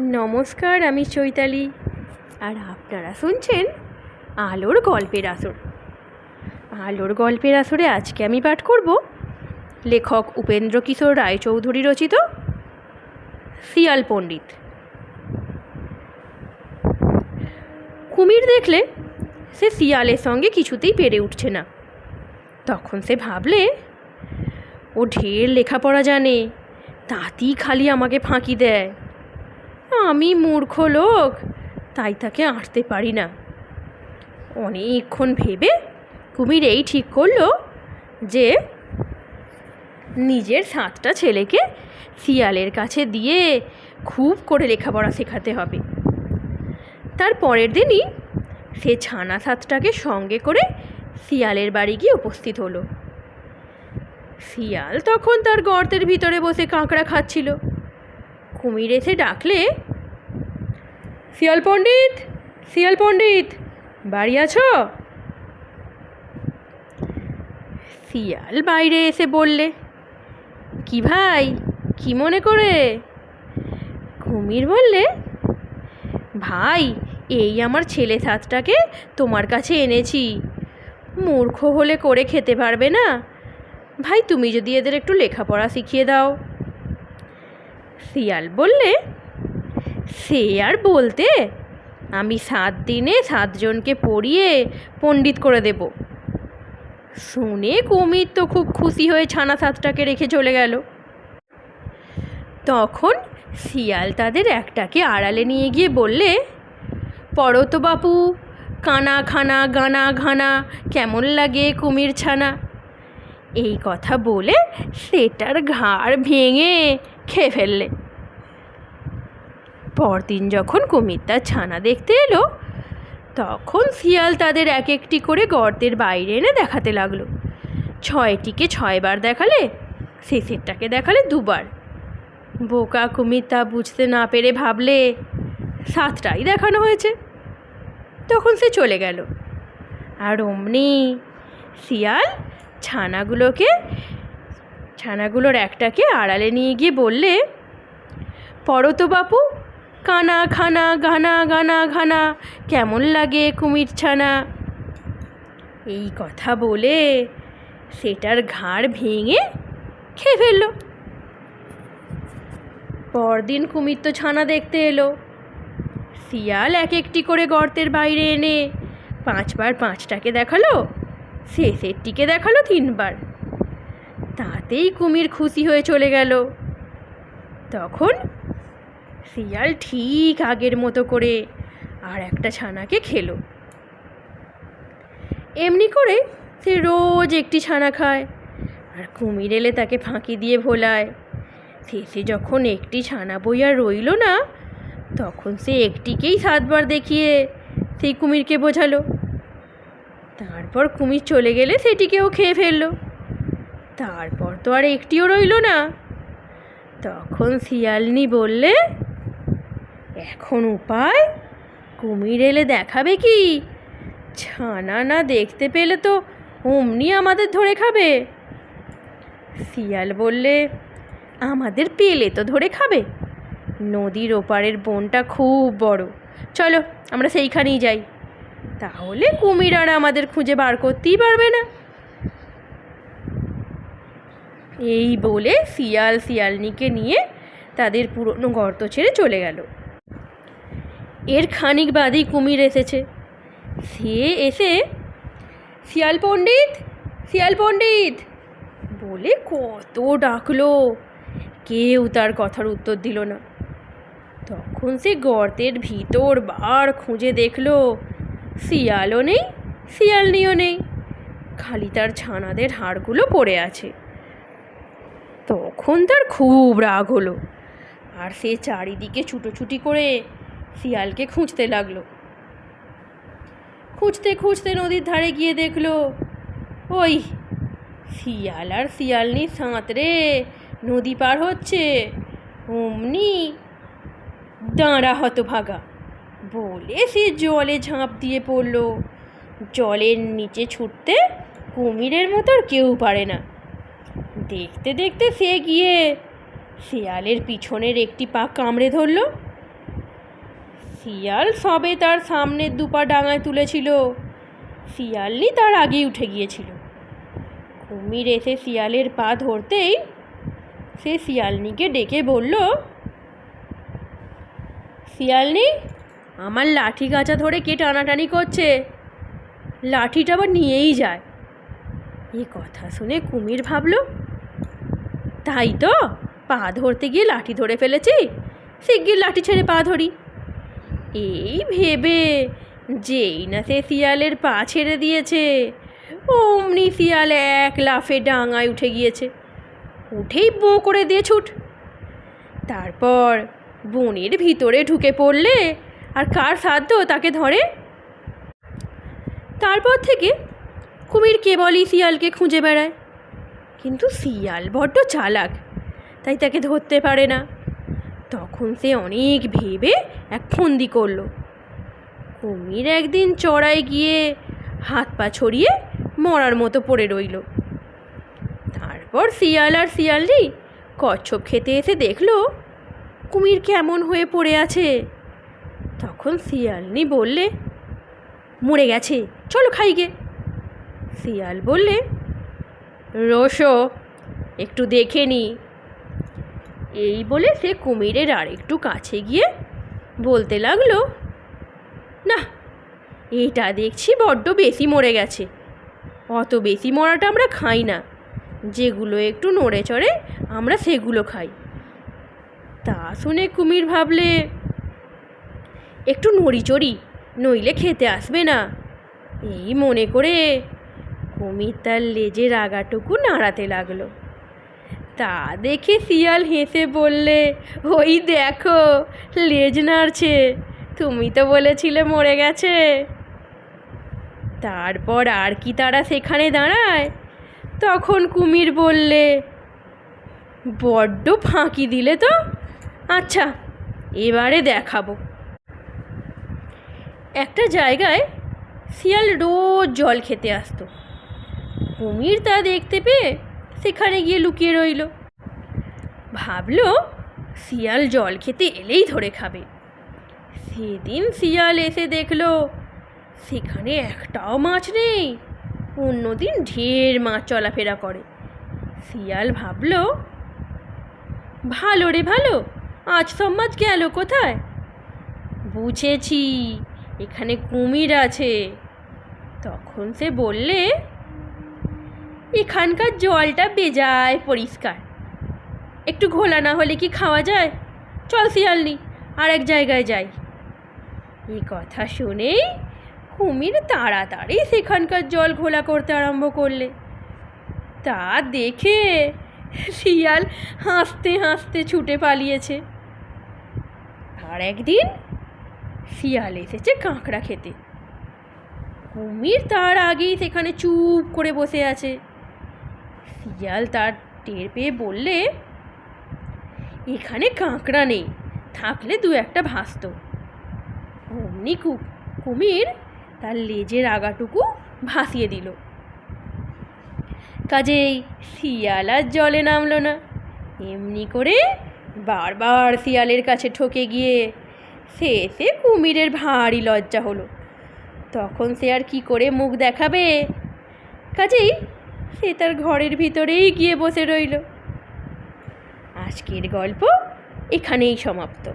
নমস্কার, আমি চৈতালি। আর আপনারা শুনছেন আলোর গল্পের আসর। আলোর গল্পের আসরে আজকে আমি পাঠ করব লেখক উপেন্দ্র কিশোর রায়চৌধুরী রচিত শিয়াল পণ্ডিত। কুমির দেখলে সে শিয়ালের সঙ্গে কিছুতেই পেরে উঠছে না। তখন সে ভাবলে, ও ঢের লেখাপড়া জানে, তাতেই খালি আমাকে ফাঁকি দেয়। আমি মূর্খ লোক, তাই তাকে আঁটতে পারি না। অনেকক্ষণ ভেবে কুমির এই ঠিক করল যে নিজের সাতটা ছেলেকে শিয়ালের কাছে দিয়ে খুব করে লেখাপড়া শেখাতে হবে। তার পরের দিনই সে ছানা সাতটাকে সঙ্গে করে শিয়ালের বাড়ি গিয়ে উপস্থিত হলো। শিয়াল তখন তার গর্তের ভিতরে বসে কাঁকড়া খাচ্ছিল। কুমির এসে ডাকলে শিয়াল পণ্ডিত শিয়াল পণ্ডিত, বাড়ি আছো? শিয়াল বাইরে এসে বললে, কি ভাই, কি মনে করে? কুমির বললে, ভাই, এই আমার ছেলে সাতটাকে তোমার কাছে এনেছি। মূর্খ হলে করে খেতে পারবে না। ভাই, তুমি যদি এদের একটু লেখাপড়া শিখিয়ে দাও। শিয়াল বললে সে আর বলতে, আমি সাত দিনে সাতজনকে পড়িয়ে পণ্ডিত করে দেব। শুনে কুমির তো খুব খুশি হয়ে ছানা সাতটাকে রেখে চলে গেল। তখন শিয়াল তাদের একটাকে আড়ালে নিয়ে গিয়ে বললে বাপু কানা খানা গানা ঘানা, কেমন লাগে কুমির ছানা? এই কথা বলে সেটার ঘাড় ভেঙে খেয়ে ফেললে। পরদিন যখন কুমির তার ছানা দেখতে এলো, তখন শিয়াল তাদের এক একটি করে গর্তের বাইরে এনে দেখাতে লাগল। ছয়টিকে ছয়বার দেখালে, শেষেরটাকে দেখালে দুবার। বোকা কুমির তা বুঝতে না পেরে ভাবলে সাতটাই দেখানো হয়েছে। তখন সে চলে গেল। আর অমনি শিয়াল ছানাগুলোকে, ছানাগুলোর একটাকে আড়ালে নিয়ে গিয়ে বললে পড়ো তো বাপু কানা খানা গানা গানা ঘানা, কেমন লাগে কুমির ছানা? এই কথা বলে সেটার ঘাড় ভেঙে খেয়ে ফেলল। পরদিন কুমির তো ছানা দেখতে এলো। শিয়াল এক একটি করে গর্তের বাইরে এনে পাঁচবার পাঁচটাকে দেখাল, শেষেরটিকে দেখাল তিনবার। তাতেই কুমির খুশি হয়ে চলে গেল। তখন শিয়াল ঠিক আগের মতো করে আর একটা ছানাকে খেলো। এমনি করে সে রোজ একটি ছানা খায় আর কুমির এলে তাকে ফাঁকি দিয়ে ভোলায়। শেষে যখন একটি ছানা বই আর রইল না, তখন সে একটিকেই সাতবার দেখিয়ে সেই কুমিরকে বোঝালো। তারপর কুমির চলে গেলে সেটিকেও খেয়ে ফেলল। তারপর তো আর একটিও রইল না। তখন শিয়ালনি বললে এখন উপায়? কুমির এলে দেখাবে কি? ছানা না দেখতে পেলে তো অমনি আমাদের ধরে খাবে। শিয়াল বললে, আমাদের পেলে তো ধরে খাবে। নদীর ওপারের বনটা খুব বড়। চলো, আমরা সেইখানেই যাই। তাহলে কুমির আর আমাদের খুঁজে বার করতেই পারবে না। এই বলে শিয়াল শিয়ালনিকে নিয়ে তাদের পুরনো গর্ত ছেড়ে চলে গেল। এর খানিক বাদেই কুমির এসেছে। সে এসে, শিয়াল পণ্ডিত শিয়াল পণ্ডিত! বলে কত ডাকলো। কেউ তার কথার উত্তর দিল না। তখন সে গর্তের ভিতর বার খুঁজে দেখল, শিয়ালও নেই, শিয়ালনিও নেই। খালি তার ছানাদের হাড়গুলো পড়ে আছে। তখন তার খুব রাগ হলো। আর সে চারিদিকে ছুটোছুটি করে শিয়ালকে খুঁজতে লাগল। খুঁজতে খুঁজতে নদীর ধারে গিয়ে দেখল, ওই শিয়াল আর শিয়ালনি সাঁতরে নদী পার হচ্ছে, অমনি দাঁড়া হতভাগা। বলে সে জলে ঝাঁপ দিয়ে পড়ল। জলের নিচে ছুটতে কুমিরের মতো আর কেউ পারে না। দেখতে দেখতে সে গিয়ে শিয়ালের পিছনের একটি পা কামড়ে ধরল। শিয়াল সবে তার সামনের দুপা ডাঙায় তুলেছিল। শিয়ালনি তার আগেই উঠে গিয়েছিল। কুমির এসে শিয়ালের পা ধরতেই সে শিয়ালনিকে ডেকে বলল, শিয়ালনি, আমার লাঠি গাছা ধরে কে টানাটানি করছে? লাঠিটা আবার নিয়েই যায়। এই কথা শুনে কুমির ভাবলো, তাই তো, পা ধরতে গিয়ে লাঠি ধরে ফেলেছি, শিগগির লাঠি ছেড়ে পা ধরি। এই ভেবে যেই না সে শিয়ালের পা ছেড়ে দিয়েছে, অমনি শিয়াল এক লাফে ডাঙায় উঠে গিয়েছে। উঠেই বোঁ করে দিয়ে ছুট। তারপর বনের ভিতরে ঢুকে পড়লে আর কার সাধ্য তাকে ধরে? তারপর থেকে কুমির কেবলই শিয়ালকে খুঁজে বেড়ায়। কিন্তু শিয়াল বড্ড চালাক, তাই তাকে ধরতে পারে না। তখন সে অনেক ভেবে এক ফন্দি করল। কুমির একদিন চড়াই গিয়ে হাত পা ছড়িয়ে মরার মতো পড়ে রইল। তারপর শিয়াল আর শিয়ালনি কচ্ছপ খেতে এসে দেখল, কুমির কেমন হয়ে পড়ে আছে। তখন শিয়ালনি বললে, মরে গেছে, চলো খাইগে শিয়াল বললে রোশো একটু দেখে নি এই বলে সে কুমিরের আর একটু কাছে গিয়ে বলতে লাগল, না, এটা দেখছি বড্ড বেশি মরে গেছে। অত বেশি মরাটা আমরা খাই না। যেগুলো একটু নড়ে চড়ে আমরা সেগুলো খাই। তা শুনে কুমির ভাবলে, একটু নড়ি চড়ি, নইলে খেতে আসবে না। এই মনে করে কুমির তার লেজের আগাটুকু নাড়াতে লাগল। তা দেখে শিয়াল হেসে বললে, ওই দেখো, লেজ নাড়ছে, তুমি তো বলেছিলে মরে গেছে। তারপর আর কি তারা সেখানে দাঁড়ায়? তখন কুমির বললে, বড্ড ফাঁকি দিলে তো? আচ্ছা এবারে দেখাবো। একটা জায়গায় শিয়াল রোজ জল খেতে আসতো। কুমির তা দেখতে পেয়ে সেখানে গিয়ে লুকিয়ে রইল। ভাবলো, শিয়াল জল খেতে এলেই ধরে খাবে। সেদিন শিয়াল এসে দেখল, সেখানে একটাও মাছ নেই। অন্যদিন ঢের মাছ চলাফেরা করে। শিয়াল ভাবল, ভালো রে ভালো, আজ সব মাছ গেল কোথায়? বুঝেছি, এখানে কুমির আছে। তখন সে বললে এখানকার জলটা বেজায় পরিষ্কার। একটু ঘোলা না হলে কি খাওয়া যায়? চল শিয়ালনি আর এক জায়গায় যাই। এই কথা শুনেই কুমির তাড়াতাড়ি সেখানকার জল ঘোলা করতে আরম্ভ করলে। তা দেখে শিয়াল হাসতে হাসতে ছুটে পালিয়েছে। আর একদিন শিয়াল এসেছে কাঁকড়া খেতে। কুমির তার আগেই সেখানে চুপ করে বসে আছে। শিয়াল তার টের পেয়ে বললে, এখানে কাঁকড়া নেই, থাকলে দু একটা ভাসত। অমনি কুমির তার লেজের আগাটুকু ভাসিয়ে দিল। কাজেই শিয়াল আর জলে নামলো না। এমনি করে বারবার শিয়ালের কাছে ঠকে গিয়ে শেষে কুমিরের ভারী লজ্জা হলো। তখন সে আর কি করে মুখ দেখাবে? কাজেই সে তার ঘরের ভিতরেই গিয়ে বসে রইল। আজকের গল্প এখানেই সমাপ্ত।